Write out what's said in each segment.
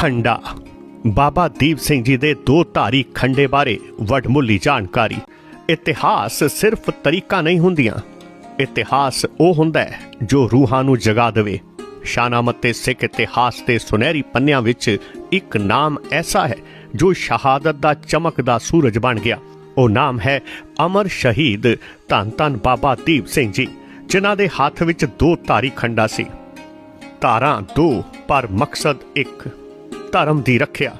ਖੰਡਾ। ਬਾਬਾ ਦੀਪ ਸਿੰਘ ਜੀ ਦੇ ਦੋ ਧਾਰੀ ਖੰਡੇ ਬਾਰੇ ਵਡਮੁੱਲੀ ਜਾਣਕਾਰੀ। ਇਤਿਹਾਸ ਸਿਰਫ ਤਰੀਕਾ ਨਹੀਂ ਹੁੰਦੀਆਂ। ਇਤਿਹਾਸ ਉਹ ਹੁੰਦਾ ਹੈ ਜੋ ਰੂਹਾਂ ਨੂੰ ਜਗਾ ਦੇਵੇ। ਸ਼ਾਨਾਮਤ ਸਿੱਖ ਇਤਿਹਾਸ ਦੇ ਸੁਨਹਿਰੀ ਪੰਨਿਆਂ ਵਿੱਚ ਇੱਕ ਨਾਮ ਐਸਾ ਹੈ ਜੋ ਸ਼ਹਾਦਤ ਦਾ ਚਮਕਦਾ ਸੂਰਜ ਬਣ ਗਿਆ। ਉਹ ਨਾਮ ਹੈ ਅਮਰ ਸ਼ਹੀਦ ਧੰਨ ਧੰਨ ਬਾਬਾ ਦੀਪ ਸਿੰਘ ਜੀ, ਜਿਨ੍ਹਾਂ ਦੇ ਹੱਥ ਵਿੱਚ ਦੋ ਧਾਰੀ ਖੰਡਾ ਸੀ। ਧਾਰਾਂ ਦੋ, ਪਰ ਮਕਸਦ ਇੱਕ। ਧਰਮ ਦੀ ਰੱਖਿਆ।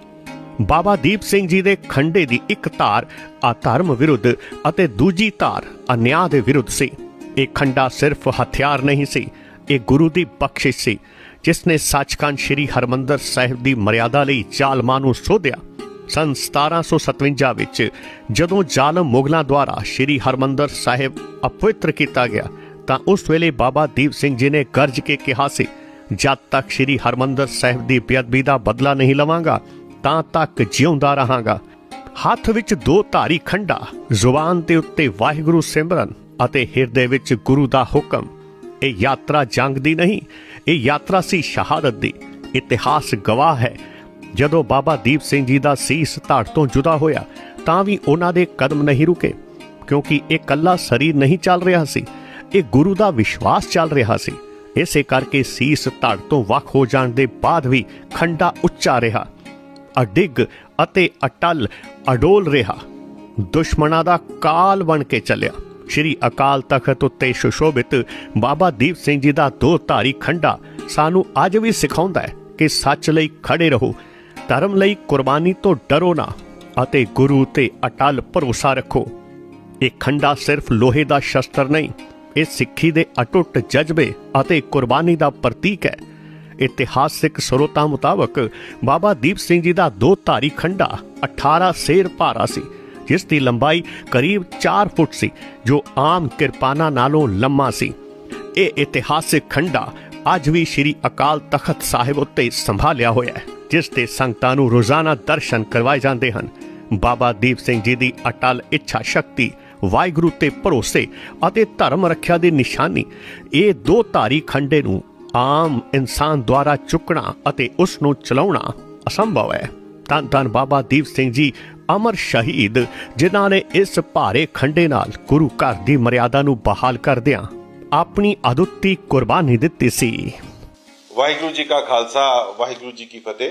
ਬਾਬਾ ਦੀਪ ਸਿੰਘ ਜੀ ਦੇ ਖੰਡੇ ਦੀ ਇੱਕ ਧਾਰ ਆ ਧਰਮ ਵਿਰੁੱਧ ਅਤੇ ਦੂਜੀ ਧਾਰ ਅਨਿਆਂ ਦੇ ਵਿਰੁੱਧ ਸੀ। ਇਹ ਖੰਡਾ ਸਿਰਫ ਹਥਿਆਰ ਨਹੀਂ ਸੀ, ਇਹ ਗੁਰੂ ਦੀ ਬਖਸ਼ਿਸ਼ ਸੀ, ਜਿਸ ਨੇ ਸੱਚਖੰਡ ਸ੍ਰੀ ਹਰਮੰਦਰ ਸਾਹਿਬ ਦੀ ਮਰਿਆਦਾ ਲਈ ਜ਼ਾਲਮਾਂ ਨੂੰ ਸੋਧਿਆ। ਸਨ 1757 ਵਿੱਚ ਜਦੋਂ ਜ਼ਾਲਮ ਮੁਗਲਾਂ ਦੁਆਰਾ ਸ੍ਰੀ ਹਰਮੰਦਰ ਸਾਹਿਬ ਅਪਵਿੱਤਰ ਕੀਤਾ ਗਿਆ, ਤਾਂ ਉਸ ਵੇਲੇ ਬਾਬਾ ਦੀਪ ਸਿੰਘ ਜੀ ਨੇ ਗਰਜ ਕੇ ਕਿਹਾ ਸੀ ਜਦ ਤੱਕ ਸ੍ਰੀ ਹਰਮੰਦਰ ਸਾਹਿਬ ਦੀ ਬੇਅਦਬੀ ਦਾ ਬਦਲਾ ਨਹੀਂ ਲਵਾਂਗਾ, ਤਾਂ ਤੱਕ ਜਿਉਂਦਾ ਰਹਾਂਗਾ। ਹੱਥ ਵਿੱਚ ਦੋ ਧਾਰੀ ਖੰਡਾ, ਜ਼ੁਬਾਨ ਦੇ ਉੱਤੇ ਵਾਹਿਗੁਰੂ ਸਿਮਰਨ ਅਤੇ ਹਿਰਦੇ ਵਿੱਚ ਗੁਰੂ ਦਾ ਹੁਕਮ। ਇਹ ਯਾਤਰਾ ਜੰਗ ਦੀ ਨਹੀਂ, ਇਹ ਯਾਤਰਾ ਸੀ ਸ਼ਹਾਦਤ ਦੀ। ਇਤਿਹਾਸ ਗਵਾਹ ਹੈ। ਜਦੋਂ ਬਾਬਾ ਦੀਪ ਸਿੰਘ ਜੀ ਦਾ ਸੀਸ ਧੜ ਤੋਂ ਜੁਦਾ ਹੋਇਆ, ਤਾਂ ਵੀ ਉਹਨਾਂ ਦੇ ਕਦਮ ਨਹੀਂ ਰੁਕੇ, ਕਿਉਂਕਿ ਇਹ ਕੱਲਾ ਸਰੀਰ ਨਹੀਂ ਚੱਲ ਰਿਹਾ ਸੀ, ਇਹ ਗੁਰੂ ਦਾ ਵਿਸ਼ਵਾਸ ਚੱਲ ਰਿਹਾ ਸੀ। ਇਸੇ ਕਰਕੇ ਸੀਸ ਧੜ ਤੋਂ ਵੱਖ ਹੋ ਜਾਣ ਦੇ ਬਾਅਦ ਵੀ ਖੰਡਾ ਉੱਚਾ ਰਿਹਾ, ਅਡਿੱਗ ਅਤੇ ਅਟਲ ਅਡੋਲ ਰਿਹਾ। ਦੁਸ਼ਮਣਾਂ ਦਾ ਕਾਲ ਬਣ ਕੇ ਚੱਲਿਆ। ਸ਼੍ਰੀ ਅਕਾਲ ਤਖਤ ਉੱਤੇ ਸੁਸ਼ੋਭਿਤ ਬਾਬਾ ਦੀਪ ਸਿੰਘ ਜੀ ਦਾ ਦੋ ਧਾਰੀ ਖੰਡਾ ਸਾਨੂੰ ਅੱਜ ਵੀ ਸਿਖਾਉਂਦਾ ਹੈ ਕਿ ਸੱਚ ਲਈ ਖੜੇ ਰਹੋ, ਧਰਮ ਲਈ ਕੁਰਬਾਨੀ ਤੋਂ ਡਰੋ ਨਾ ਅਤੇ ਗੁਰੂ ਤੇ ਅਟਲ ਭਰੋਸਾ ਰੱਖੋ। ਇਹ ਖੰਡਾ ਸਿਰਫ ਲੋਹੇ ਦਾ ਸ਼ਸਤਰ ਨਹੀਂ ਇਹ ਸਿੱਖੀ ਦੇ ਅਟੁੱਟ ਜਜ਼ਬੇ ਅਤੇ ਕੁਰਬਾਨੀ ਦਾ ਪ੍ਰਤੀਕ ਹੈ। ਇਤਿਹਾਸਿਕ ਸਰੋਤਾਂ ਮੁਤਾਬਕ ਬਾਬਾ ਦੀਪ ਸਿੰਘ ਜੀ ਦਾ ਦੋ ਧਾਰੀ ਖੰਡਾ 18 ਸੇਰ ਭਾਰਾ ਸੀ, ਜਿਸ ਦੀ ਲੰਬਾਈ ਕਰੀਬ 4 ਫੁੱਟ ਸੀ, ਜੋ ਆਮ ਕਿਰਪਾਨਾਂ ਨਾਲੋਂ ਲੰਮਾ ਸੀ। ਇਹ ਇਤਿਹਾਸਿਕ ਖੰਡਾ ਅੱਜ ਵੀ ਸ੍ਰੀ ਅਕਾਲ ਤਖਤ ਸਾਹਿਬ ਉੱਤੇ ਸੰਭਾਲਿਆ ਹੋਇਆ ਹੈ, ਜਿਸ ਦੇ ਸੰਗਤਾਂ ਨੂੰ ਰੋਜ਼ਾਨਾ ਦਰਸ਼ਨ ਕਰਵਾਏ ਜਾਂਦੇ ਹਨ। ਬਾਬਾ ਦੀਪ ਸਿੰਘ ਜੀ ਦੀ ਅਟਲ ਇੱਛਾ ਸ਼ਕਤੀ ਵਾਹਿਗੁਰੂ ਤੇ ਭਰੋਸੇ ਅਤੇ ਧਰਮ ਰੱਖਿਆ ਦੀ ਨਿਸ਼ਾਨੀ। ਇਹ ਦੋ ਧਾਰੀ ਖੰਡੇ ਨੂੰ ਆਮ ਇਨਸਾਨ ਦੁਆਰਾ ਚੁੱਕਣਾ ਅਤੇ ਉਸ ਨੂੰ ਚਲਾਉਣਾ ਅਸੰਭਵ ਹੈ। ਧੰਨ ਧੰਨ ਬਾਬਾ ਦੀਪ ਸਿੰਘ ਜੀ, ਅਮਰ ਸ਼ਹੀਦ, ਜਿਨ੍ਹਾਂ ਨੇ ਇਸ ਭਾਰੇ ਖੰਡੇ ਨਾਲ ਗੁਰੂ ਘਰ ਦੀ ਮਰਿਆਦਾ ਨੂੰ ਬਹਾਲ ਕਰਦਿਆਂ ਆਪਣੀ ਅਦੁੱਤੀ ਕੁਰਬਾਨੀ ਦਿੱਤੀ ਸੀ। ਵਾਹਿਗੁਰੂ ਜੀ ਕਾ ਖਾਲਸਾ, ਵਾਹਿਗੁਰੂ ਜੀ ਕੀ ਫਤਿਹ।